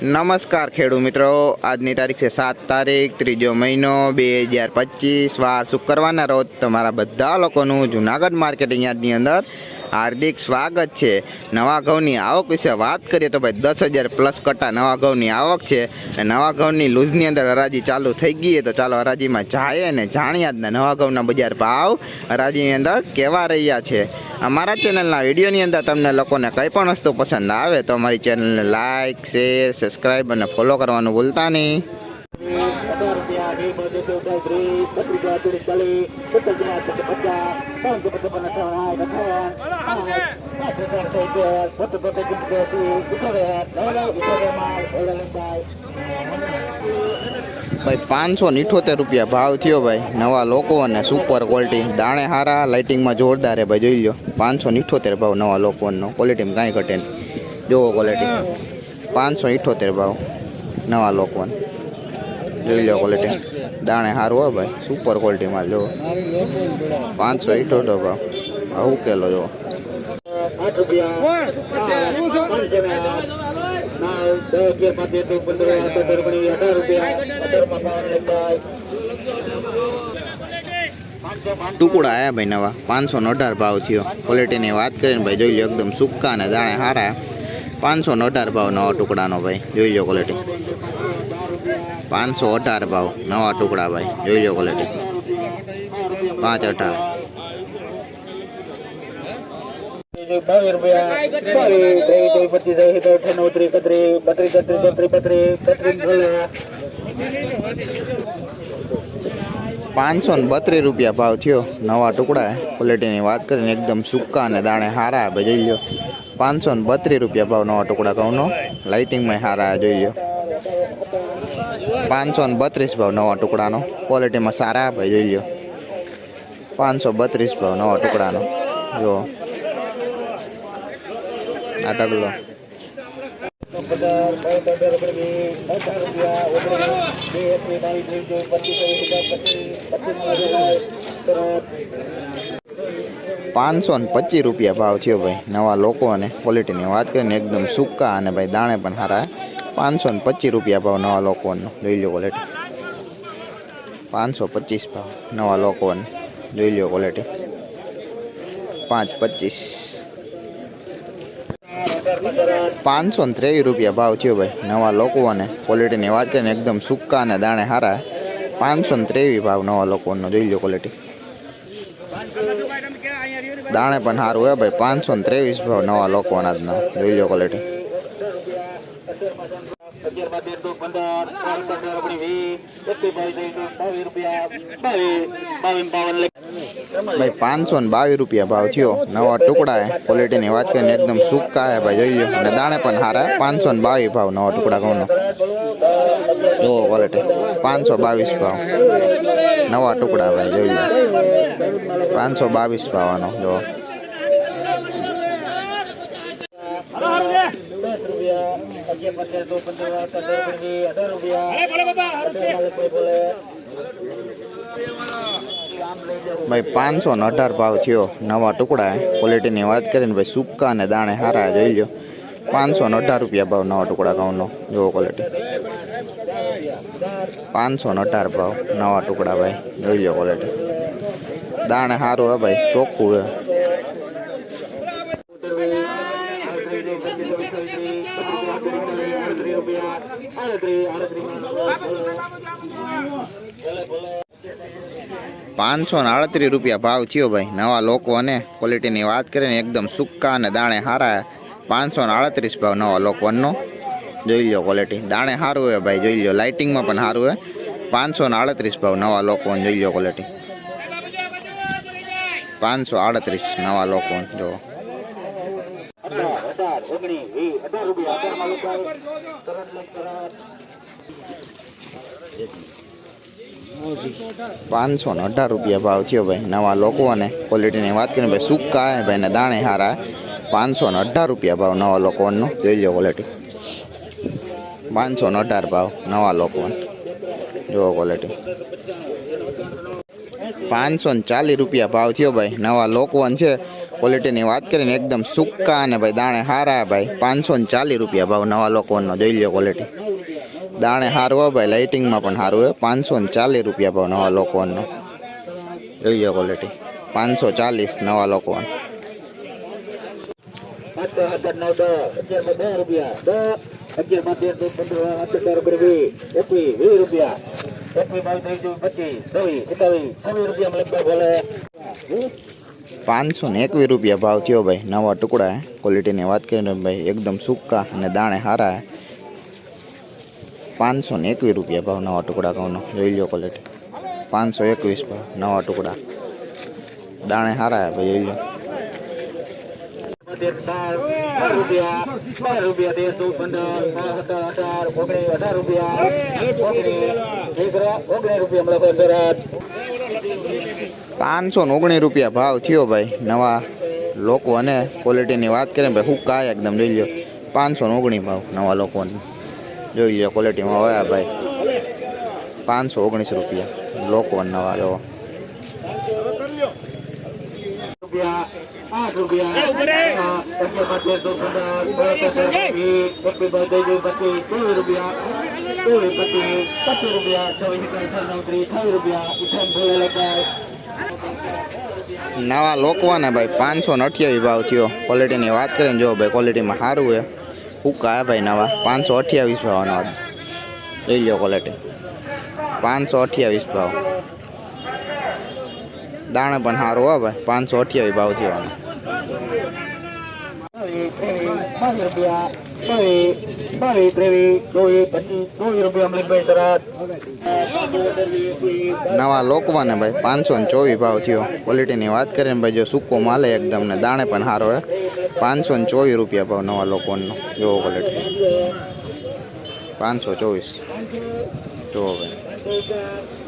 નમસ્કાર ખેડૂત મિત્રો. આજની તારીખ છે સાત તારીખ, ત્રીજો મહિનો, બે હજાર પચીસ. વાર શુક્રવારના રોજ તમારા બધા લોકોનું જુનાગઢ માર્કેટિંગ યાર્ડની અંદર હાર્દિક સ્વાગત છે. નવા ઘઉંની આવક વિશે વાત કરીએ તો ભાઈ દસ હજાર પ્લસ કટ્ટા નવા ઘઉંની આવક છે. અને નવા ઘઉંની લૂઝની અંદર હરાજી ચાલુ થઈ ગઈ તો ચાલો હરાજીમાં જાય અને જ ને નવા ઘઉંના બજાર ભાવ હરાજીની અંદર કેવા રહ્યા છે. અમારા ચેનલના વિડીયોની અંદર તમને લોકોને કંઈ પણ વસ્તુ પસંદ આવે તો અમારી ચેનલને લાઇક શેર સબસ્ક્રાઈબ અને ફોલો કરવાનું ભૂલતા નહીં. રૂપિયા બે બજે તો ત્રીસ બત્રીસ રૂપિયા ચોવીસ ચાલીસ સત્તર જણા સત્તર પચાસ પાંચસો પચપન અઠાવન અઠાવન પાંચ હજાર સિત્તેર સત્તર પચાસ પંચ્યાસી ઇઠોતેર ઇઠોતેર માં ઓર્ડર લંબાઈ ભાઈ પાંચસો ને ઇઠોતેર રૂપિયા ભાવ થયો ભાઈ નવા લોકો અને સુપર ક્વોલિટી દાણે હારા લાઇટિંગમાં જોરદાર હે ભાઈ જોઈ લો પાંચસો ને ઇઠોતેર ભાવ નવા લોકોનો ક્વોલિટીમાં કાંઈ ઘટે નહીં જોવો ક્વોલિટી પાંચસો ઇઠોતેર ભાવ નવા લોકોને જોઈ લો ક્વોલિટી દાણે સારું હોય ભાઈ સુપર ક્વોલિટીમાં જો. પાંચસો ઇઠોતેર ભાવ આ ઉકેલો, જો. ટુકડા આવ્યા ભાઈ નવા પાંચસો ને અઢાર ભાવ થયો. ક્વોલિટીની વાત કરીને ભાઈ જોઈ લો એકદમ સુક્કા અને દાણે હારા. પાંચસો ને અઢાર ભાવ નવા ટુકડાનો ભાઈ, જોઈ લો ક્વોલિટી પાંચસો અઢાર ભાવ નવા ટુકડા ભાઈ જોઈ લો ક્વોલિટી પાંચ અઢાર બાવીસ રૂપિયા બાવીસ ત્રેવીસ ચોવીસ પચીસ ત્રીસ અઠાણું ત્રીસ એકત્રીસ બત્રીસ તેત્રીસ ચોત્રીસ બત્રીસ બત્રીસ સોળા પાંચસો ને બત્રીસ રૂપિયા ભાવ થયો નવા ટુકડા ક્વોલિટીની વાત કરીને એકદમ સુક્કા અને દાણે હારા ભાઈ જોઈ લો પાંચસો ને બત્રીસ રૂપિયા ભાવ નવા ટુકડા ઘઉંનો લાઇટિંગમાં હારા જોઈ લો પાંચસો ને બત્રીસ ભાવ નવા ટુકડાનો. ક્વોલિટીમાં સારા ભાઈ, જોઈ લો પાંચસો બત્રીસ ભાવ નવા ટુકડાનો. જો. આ ટગલો પચાસ ને પચીસ રૂપિયા ભાવ થયો ભાઈ, નવા લોકો અને ક્વોલિટીની વાત કરીને એકદમ સૂકા અને ભાઈ દાણે પણ સારા પાંચસો ને પચીસ રૂપિયા ભાવ નવા લોકોનો, જોઈ લો ક્વોલિટી પાંચસો પચીસ ભાવ નવા લોકોને, જોઈ લો ક્વોલિટી પાંચ પચીસ. પાંચસો ને ત્રેવીસ રૂપિયા ભાવ થયો ભાઈ, નવા લોકો અને ક્વોલિટીની વાત કરીને એકદમ સૂકા અને દાણે સારા પાંચસો ને ત્રેવીસ ભાવ નવા લોકોનો, જોઈ લો ક્વોલિટી દાણે પણ સારું હે ભાઈ, પાંચસો ને ત્રેવીસ ભાવ નવા લોકોના જ ના, જોઈ લો ક્વોલિટી અગિયાર બાર તેર ચૌદ પંદર પાંચ અઢાર ઓગણીસ વીસ એકવીસ બાવીસ ત્રેવીસ બાવીસ રૂપિયા બાવીસ બાવીસ બાવન ભાઈ પાંચસો ને બાવીસ રૂપિયા ભાવ થયો નવા ટુકડા હે ક્વોલિટીની વાત કરીને એકદમ સૂકા હે ભાઈ જોઈ લો અને દાણે પણ સારા પાંચસો ને બાવીસ ભાવ નવા ટુકડા ઘઉંનો જુઓ ક્વોલિટી પાંચસો બાવીસ ભાવ નવા ટુકડા ભાઈ જોઈ લો પાંચસો બાવીસ ભાવ આનો અગિયાર બાર તેર ચૌદ પંદર સત્તર ઓગણીસ અઢાર રૂપિયા અઢાર કોઈ બોલે ભાઈ પાંચસો ને અઢાર ભાવ થયો નવા ટુકડા હે ક્વોલિટીની વાત કરીને ભાઈ સૂકા અને દાણે સારા જોઈ લો પાંચસો ને અઢાર રૂપિયા ભાવ નવા ટુકડા ઘઉંનો જુઓ ક્વોલિટી પાંચસો ને અઢાર ભાવ નવા ટુકડા ભાઈ જોઈ લો ક્વોલિટી દાણે સારું હે ભાઈ ચોખ્ખું હે પાંચસો ને આડત્રીસ રૂપિયા ભાવ થયો ભાઈ. નવા લોકો અને ક્વોલિટીની વાત કરીને એકદમ સુક્કા અને દાણે સારા પાંચસો ને આડત્રીસ ભાવ નવા લોકોનો. જોઈ લો ક્વોલિટી દાણે સારું હોય ભાઈ, જોઈ લો લાઇટિંગમાં પણ સારું હોય. પાંચસો ને આડત્રીસ ભાવ નવા લોકોને, જોઈ લો ક્વોલિટી પાંચસો આડત્રીસ નવા લોકો જો અઢાર અઢાર રૂપિયા પાંચસો ને અઢાર રૂપિયા ભાવ થયો ભાઈ, નવા લોકો અને ક્વોલિટીની વાત કરીને ભાઈ, સૂકા હે ભાઈ ને દાણે હારા પાંચસો ને અઢાર રૂપિયા ભાવ નવા લોકોનો, જોઈ લો ક્વોલિટી પાંચસો ને અઢાર ભાવ નવા લોકોને. જુઓ ક્વોલિટી પાંચસો ને ચાલીસ રૂપિયા ભાવ થયો ભાઈ, નવા લોકવન છે. ક્વોલિટીની વાત કરીને એકદમ સૂકા અને ભાઈ દાણે હારા ભાઈ પાંચસો ને ચાલીસ રૂપિયા ભાવ નવા લોકોનો જોઈ લો ક્વોલિટી દાણે સારું હોય ભાઈ લાઇટિંગમાં પણ સારું હોય પાંચસો ને ચાલીસ રૂપિયા ભાવ નવા લોકોનો જોઈ લો ક્વોલિટી પાંચસો ચાલીસ નવા લોકોનો પાંચ હજાર નવ દસ અગિયાર માં દસ રૂપિયા પચીસ છવ્વીસ સત્તાવીસ છવ્વીસ રૂપિયા લગભગ બોલે પાંચસો ને એકવીસ રૂપિયા ભાવ થયો ભાઈ નવા ટુકડા હે ક્વોલિટીની વાત કરીને ભાઈ એકદમ સૂકા અને દાણે સારા હે પાંચસો ને એકવીસ રૂપિયા ભાવ નવા ટુકડા ઘઉંનો જોઈ લો ક્વોલિટી પાંચસો એકવીસ ભાવ નવા ટુકડા દાણે સારા હે ભાઈ જોઈ લો તેર બાર બાર રૂપિયા પાંચસો ને ઓગણીસ રૂપિયા ભાવ થયો ભાઈ નવા લોકો અને ક્વોલિટીની વાત કરીએ ને ભાઈ હુક્કા એકદમ જોઈ લો પાંચસો ને ઓગણીસ ભાવ નવા લોકોને જોઈ લો ક્વોલિટીમાં હોયા ભાઈ પાંચસો ઓગણીસ રૂપિયા લોકો નવા જો રૂપિયા આઠ રૂપિયા અગિયાર બાર તેર ચૌદ પંદર બાર સત્તર વીસ એકવીસ બાવીસ ત્રેવીસ પચીસ ચોવીસ રૂપિયા ચોવીસ પચીસ પચીસ રૂપિયા છવ્વીસ સત્તાવીસ અઠાવીસ ત્રીસ છવ્વીસ રૂપિયા ઉઠાણ ભલે લખાય નવા લોકવાને ભાઈ, પાંચસો ને અઠ્યાવીસ ભાવ થયો. ક્વોલિટીની વાત કરીને જો ભાઈ ક્વોલિટીમાં સારું છે. હુક્કા હે ભાઈ નવા? પાંચસો અઠ્યાવીસ ભાવનો આજ લઈ લો ક્વોલિટી પાંચસો અઠ્યાવીસ ભાવ. દાણે પણ સારું હો ભાઈ, પાંચસો અઠ્યાવીસ ભાવ થયો આનો. બાવીસ ત્રેવીસ ચોવીસ ચોવીસ નવા લોકવાને ભાઈ, પાંચસો ને ચોવીસ ભાવ થયો. ક્વોલિટીની વાત કરીએ ને ભાઈ, જો સૂકો માલે એકદમ ને દાણે પણ સારો હે. પાંચસો ને ચોવીસ રૂપિયા ભાવ નવા લોકોનો જોવો ક્વોલિટી પાંચસો ચોવીસ. જોવો ભાઈ.